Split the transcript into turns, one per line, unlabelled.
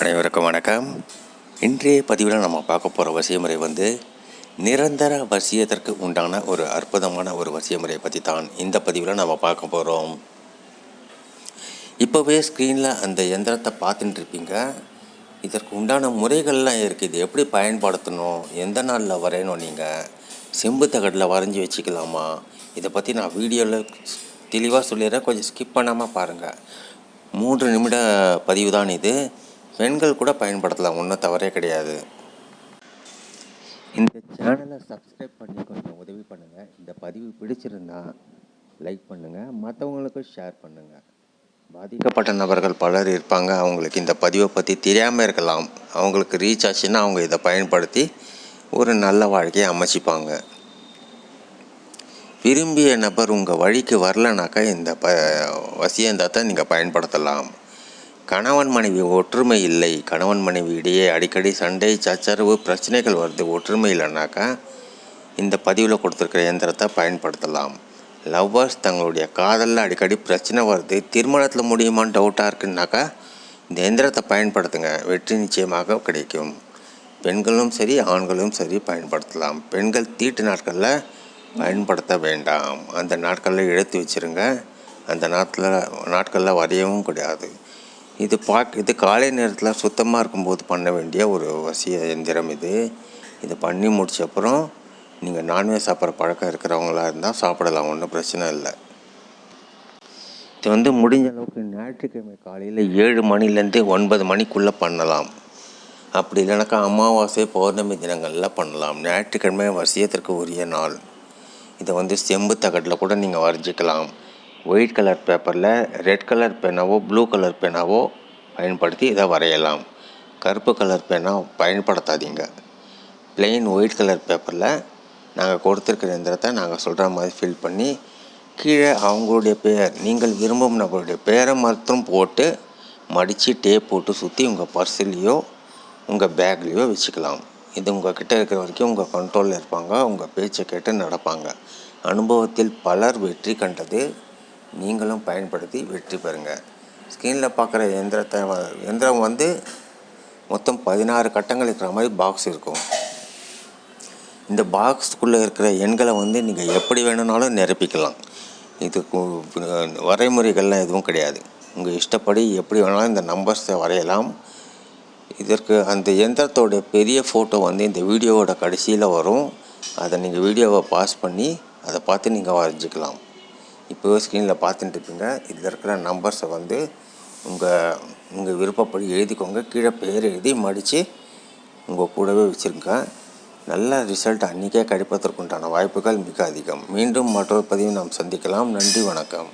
அனைவருக்கும் வணக்கம். இன்றைய பதிவில் நம்ம பார்க்க போகிற வசியமுறை வந்து நிரந்தர வசியத்திற்கு உண்டான ஒரு அற்புதமான ஒரு வசியமுறையை பற்றி தான் இந்த பதிவில் நம்ம பார்க்க போகிறோம் இப்போவே ஸ்க்ரீனில் அந்த எந்திரத்தை பார்த்துட்டு இருப்பீங்க இதற்கு உண்டான முறைகள்லாம் இருக்குது இது எப்படி பயன்படுத்தணும்? எந்த நாளில் வரையணும் நீங்கள் செம்பு தகடில் வரைஞ்சி வச்சுக்கலாமா? இதை பற்றி நான் வீடியோவில் தெளிவாக சொல்லிடுறேன். கொஞ்சம் ஸ்கிப் பண்ணாமல் பாருங்கள் மூன்று நிமிட பதிவு தான் இது. பெண்கள் கூட பயன்படுத்தலாம். ஒன்றும் தவறே கிடையாது. இந்த சேனலை சப்ஸ்கிரைப் பண்ணி கொஞ்சம் உதவி பண்ணுங்கள் இந்த பதிவு பிடிச்சிருந்தா லைக் பண்ணுங்கள் மற்றவங்களுக்கும் ஷேர் பண்ணுங்கள் பாதிக்கப்பட்ட நபர்கள் பலர் இருப்பாங்க. அவங்களுக்கு இந்த பதிவை பற்றி தெரியாமல் இருக்கலாம். அவங்களுக்கு ரீச் ஆச்சுன்னா அவங்க இதை பயன்படுத்தி ஒரு நல்ல வாழ்க்கையை அமைச்சிப்பாங்க. விரும்பிய நபர் உங்கள் வழிக்கு வரலனாக்கா இந்த ப வசியந்தத்தை நீங்கள் பயன்படுத்தலாம். கணவன் மனைவி ஒற்றுமை இல்லை. கணவன் மனைவி இடையே அடிக்கடி சண்டை சச்சரவு பிரச்சனைகள் வருது. ஒற்றுமை இல்லைனாக்கா இந்த பதிவில் கொடுத்துருக்கிற இயந்திரத்தை பயன்படுத்தலாம். லவ்வர்ஸ் தங்களுடைய காதலில் அடிக்கடி பிரச்சனை வருது. திருமணத்தில் முடியுமான்னு டவுட்டாக இருக்குன்னாக்கா இந்த எந்திரத்தை பயன்படுத்துங்க. வெற்றி நிச்சயமாக கிடைக்கும். பெண்களும் சரி ஆண்களும் சரி பயன்படுத்தலாம். பெண்கள் தீட்டு நாட்களில் பயன்படுத்த வேண்டாம். அந்த நாட்களில் எடுத்து வச்சுருங்க. அந்த நாட்டில் நாட்களில் வரையவும் கிடையாது. இது பார்க்க இது காலை நேரத்தில் சுத்தமாக இருக்கும்போது பண்ண வேண்டிய ஒரு வசிய எந்திரம் இது. இது பண்ணி முடிச்ச அப்புறம் நீங்கள் நான்வெஜ் சாப்பிட்ற பழக்கம் இருக்கிறவங்களா இருந்தால் சாப்பிடலாம் ஒன்றும் பிரச்சனை இல்லை. இது வந்து முடிஞ்ச அளவுக்கு ஞாயிற்றுக்கிழமை காலையில் ஏழு மணிலேருந்து ஒன்பது மணிக்குள்ளே பண்ணலாம். அப்படி இல்லைனாக்கா அமாவாசை பௌர்ணமி தினங்களில் பண்ணலாம். ஞாயிற்றுக்கிழமை வசியத்திற்கு உரிய நாள். இதை வந்து செம்பு தகட்டில் கூட நீங்கள் வரைஞ்சிக்கலாம். ஒயிட் கலர் பேப்பரில் ரெட் கலர் பேனாவோ ப்ளூ கலர் பேனாவோ பயன்படுத்தி இதை வரையலாம். கருப்பு கலர் பேனா பயன்படுத்தாதீங்க. பிளெயின் ஒயிட் கலர் பேப்பரில் நாங்கள் கொடுத்துருக்கிற எந்திரத்தை நாங்கள் சொல்கிற மாதிரி ஃபில் பண்ணி கீழே அவங்களுடைய பெயர் நீங்கள் விரும்பும் நபருடைய பெயரை மட்டும் போட்டு மடித்து டேப் போட்டு சுற்றி உங்கள் பர்ஸ்லேயோ உங்கள் பேக்லேயோ வச்சுக்கலாம். இது உங்கள் கிட்டே இருக்கிற வரைக்கும் உங்கள் கண்ட்ரோலில் இருப்பாங்க உங்கள் பேச்சை கேட்டு நடப்பாங்க. அனுபவத்தில் பலர் வெற்றி கண்டது நீங்களும் பயன்படுத்தி வெற்றி பெறுங்க. ஸ்க்ரீனில் பார்க்குற எந்திரத்தை எந்திரம் வந்து மொத்தம் பதினாறு கட்டங்கள் இருக்கிற மாதிரி பாக்ஸ் இருக்கும். இந்த பாக்ஸ்க்குள்ளே இருக்கிற எண்களை வந்து நீங்கள் எப்படி வேணும்னாலும் நிரப்பிக்கலாம். இதுக்கு வரைமுறைகள்லாம் எதுவும் கிடையாது. உங்கள் இஷ்டப்படி எப்படி வேணாலும் இந்த நம்பர்ஸை வரையலாம். இதற்கு அந்த எந்திரத்தோட பெரிய ஃபோட்டோ வந்து இந்த வீடியோவோட கடைசியில் வரும். அதை நீங்கள் வீடியோவை பாஸ் பண்ணி அதை பார்த்து நீங்கள் வரைஞ்சிக்கலாம். இப்போவே ஸ்க்ரீனில் பார்த்துட்டு இருப்பீங்க. இதில் இருக்கிற நம்பர்ஸை வந்து உங்கள் உங்கள் விருப்பப்படி எழுதிக்கோங்க. கீழே பேர் எழுதி மடித்து உங்கள் கூடவே வச்சுருங்க. நல்ல ரிசல்ட் அன்றைக்கே கிடைப்பதற்குண்டான வாய்ப்புகள் மிக அதிகம். மீண்டும் மற்றொரு பதிவு நாம் சந்திக்கலாம். நன்றி வணக்கம்.